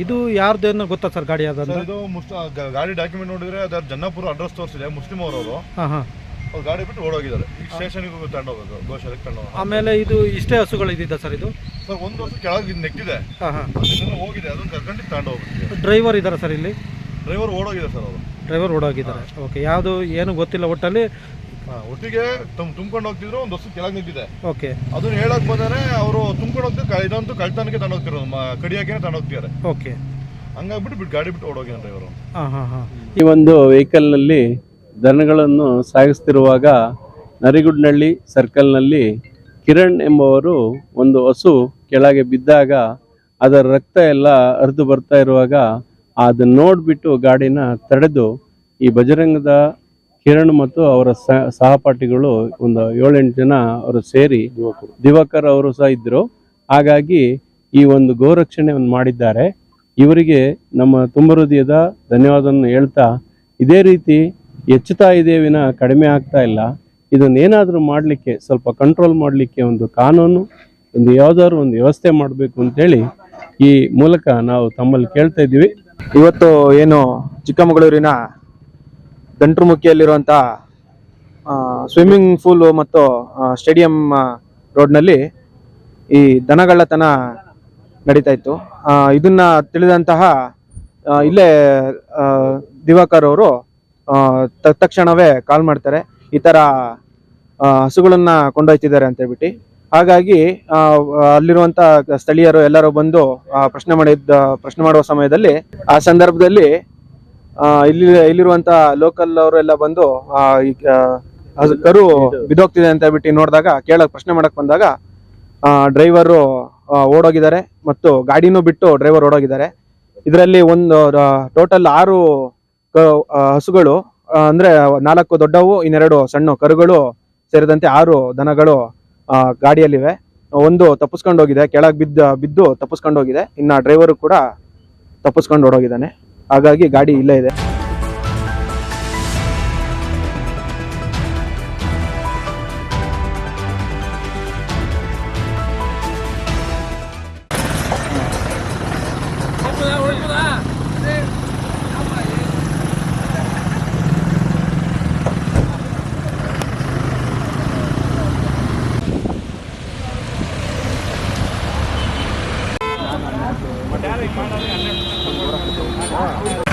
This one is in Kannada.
ಇದು ಯಾರ್ದೇನೋ ಗೊತ್ತಾ ಸರ್ ಗಾಡಿ ಸರ್ ಇದು ಮುಸ್ ಗ- ಗಾಡಿ ಡಾಕ್ಯುಮೆಂಟ್ ನೋಡಿದ್ರೆ ಅದರ ಜನ್ನಾಪುರ ಅಡ್ರೆಸ್ ತೋರಿಸಿದೆ ಮುಸ್ಲಿಂ ಅವರು ಹಾಂ ಹಾಂ. ಅವ್ರು ಗಾಡಿ ಬಿಟ್ಟು ಓಡೋಗಿದ್ದಾರೆ. ಈಗ ಸ್ಟೇಷನ್ಗೆ ತಗೊಂಡೋಗೋದು ಗೋಶಾಲೆಗೆ ತಗೊಂಡೋಗ ಆಮೇಲೆ ಇದು ಇಷ್ಟೇ ಹಸುಗಳು ಇದ್ದಿದ್ದ ಸರ್ ಇದು? ಸರ್ ಒಂದು ವರ್ಷ ಕೆಳಗೆ ನೆಕ್ಕಿದೆ ಹಾಂ ಹಾಂ. ಅದನ್ನ ಹೋಗಿದೆ ಅದನ್ನ ಕರ್ಕೊಂಡು ತಗೊಂಡೋಗ್ಬಿಟ್ಟಿದೆ ಡ್ರೈವರ್ ಇದ್ದಾರೆ ಸರ್ ಇಲ್ಲಿ? ಡ್ರೈವರ್ ಓಡೋಗಿದೆ ಸರ್ ಅವರು. ಡ್ರೈವರ್ ಓಡೋಗಿದ್ದಾರೆ. ಓಕೆ ಯಾವುದು ಏನು ಗೊತ್ತಿಲ್ಲ ಒಟ್ಟಲ್ಲಿ. ಒಟ್ಟಿಗೆ ತುಮ್ ತುಂಬ್ಕೊಂಡು ಹೋಗ್ತಿದ್ರು ಒಂದು ವರ್ಷ ಕೆಳಗೆ ನಿಂತಿದೆ. ಓಕೆ. ಅದನ್ನ ಹೇಳಕ್ ಬಂದರೆ ಅವರು ತುಂಬ್ಕೊಂಡು ಹೋಗ್ತಿದ್ರು ಇದಂತೂ ಕಳ್ತನಕ್ಕೆ ತಗೊಂಡೋಗ್ತಿರೋದು ಕಡಿಯಾಕೆ ತಗೊಂಡೋಗ್ತಿದ್ದಾರೆ ಓಕೆ. ಹಂಗಾಗ್ಬಿಟ್ಟು ಬಿಟ್ಟು ಗಾಡಿ ಬಿಟ್ಟು ಓಡೋಗಿ ಅಂತ ಇವರು. ಹಾಂ ಹಾಂ ಈ ಒಂದು ವೆಹಿಕಲ್ನಲ್ಲಿ ದನಗಳನ್ನು ಸಾಗಿಸ್ತಿರುವಾಗ ನರಿಗುಡ್ನಳ್ಳಿ ಸರ್ಕಲ್ನಲ್ಲಿ ಕಿರಣ್ ಎಂಬುವರು ಒಂದು ಹಸು ಕೆಳಗೆ ಬಿದ್ದಾಗ ಅದರ ರಕ್ತ ಎಲ್ಲ ಹರಿದು ಬರ್ತಾ ಇರುವಾಗ ಅದನ್ನ ನೋಡಿಬಿಟ್ಟು ಗಾಡಿನ ತಡೆದು ಈ ಬಜರಂಗದ ಕಿರಣ್ ಮತ್ತು ಅವರ ಸಹ- ಸಹಪಾಠಿಗಳು ಒಂದು ಏಳೆಂಟು ಜನ ಅವರು ಸೇರಿ ದಿವಾಕರ್. ಅವರು ಸಹ ಇದ್ದರು ಹಾಗಾಗಿ ಈ ಒಂದು ಗೋರಕ್ಷಣೆಯನ್ನು ಮಾಡಿದ್ದಾರೆ. ಇವರಿಗೆ ನಮ್ಮ ತುಂಬ ಹೃದಯದ ಧನ್ಯವಾದವನ್ನು ಹೇಳ್ತಾ ಇದೇ ರೀತಿ ಹೆಚ್ಚುತ್ತಾ ಇದೆ ವಿನ ಕಡಿಮೆ ಆಗ್ತಾ ಇಲ್ಲ. ಇದನ್ನೇನಾದರೂ ಮಾಡಲಿಕ್ಕೆ ಸ್ವಲ್ಪ ಕಂಟ್ರೋಲ್ ಮಾಡಲಿಕ್ಕೆ ಒಂದು ಕಾನೂನು ಒಂದು ಯಾವುದಾದ್ರು ಒಂದು ವ್ಯವಸ್ಥೆ ಮಾಡಬೇಕು ಅಂತೇಳಿ ಈ ಮೂಲಕ ನಾವು ತಮ್ಮಲ್ಲಿ ಕೇಳ್ತಾ ಇದ್ದೀವಿ. ಇವತ್ತು ಏನು ಚಿಕ್ಕಮಗಳೂರಿನ ದಂಟ್ರುಮುಖಿಯಲ್ಲಿರುವಂಥ ಸ್ವಿಮ್ಮಿಂಗ್ ಪೂಲು ಮತ್ತು ಸ್ಟೇಡಿಯಂ ರೋಡ್ನಲ್ಲಿ ಈ ದನಗಳ್ಳತನ ನಡೀತಾ ಇತ್ತು. ಇದನ್ನು ತಿಳಿದಂತಹ ಇಲ್ಲೇ ದಿವಾಕರ್ ಅವರು ತಕ್ಷಣವೇ ಕಾಲ್ ಮಾಡ್ತಾರೆ. ಈ ಥರ ಹಸುಗಳನ್ನು ಕೊಂಡೊಯ್ತಿದ್ದಾರೆ ಅಂತ ಹೇಳ್ಬಿಟ್ಟು. ಹಾಗಾಗಿ ಅಲ್ಲಿರುವಂತ ಸ್ಥಳೀಯರು ಎಲ್ಲರೂ ಬಂದು ಪ್ರಶ್ನೆ ಮಾಡಿದ್ದ, ಪ್ರಶ್ನೆ ಮಾಡುವ ಸಮಯದಲ್ಲಿ, ಆ ಸಂದರ್ಭದಲ್ಲಿ ಇಲ್ಲಿ ಇಲ್ಲಿರುವಂತ ಲೋಕಲ್ ಅವರೆಲ್ಲ ಬಂದು ಆ, ಆ, ಕರು ಬಿದ್ದೋಗ್ತಿದೆ ಅಂತ ಬಿಟ್ಟು ನೋಡಿದಾಗ ಕೇಳಕ್ ಪ್ರಶ್ನೆ ಮಾಡಕ್ ಬಂದಾಗ ಡ್ರೈವರು ಓಡೋಗಿದ್ದಾರೆ ಮತ್ತು ಗಾಡಿನೂ ಬಿಟ್ಟು ಡ್ರೈವರ್ ಓಡೋಗಿದ್ದಾರೆ. ಇದರಲ್ಲಿ ಒಂದು ಟೋಟಲ್ ಆರು ಹಸುಗಳು ಅಂದ್ರೆ ನಾಲ್ಕು ದೊಡ್ಡವು ಇನ್ನೆರಡು ಸಣ್ಣ ಕರುಗಳು ಸೇರಿದಂತೆ ಆರು ದನಗಳು ಆ, ಗಾಡಿಯಲ್ಲಿವೆ. ಒಂದು ತಪ್ಪಿಸ್ಕೊಂಡು ಹೋಗಿದೆ ಕೆಳಗೆ ಬಿದ್ದ ಬಿದ್ದು ತಪ್ಪಿಸ್ಕೊಂಡು ಹೋಗಿದೆ. ಇನ್ನ ಡ್ರೈವರು ಕೂಡ ತಪ್ಪಿಸ್ಕೊಂಡು ಓಡೋಗಿದ್ದಾನೆ. ಹಾಗಾಗಿ ಗಾಡಿ ಇಲ್ಲ ಇದೆ. ಮಾಡಲಿ ಹನ್ನೆರಡು Wow.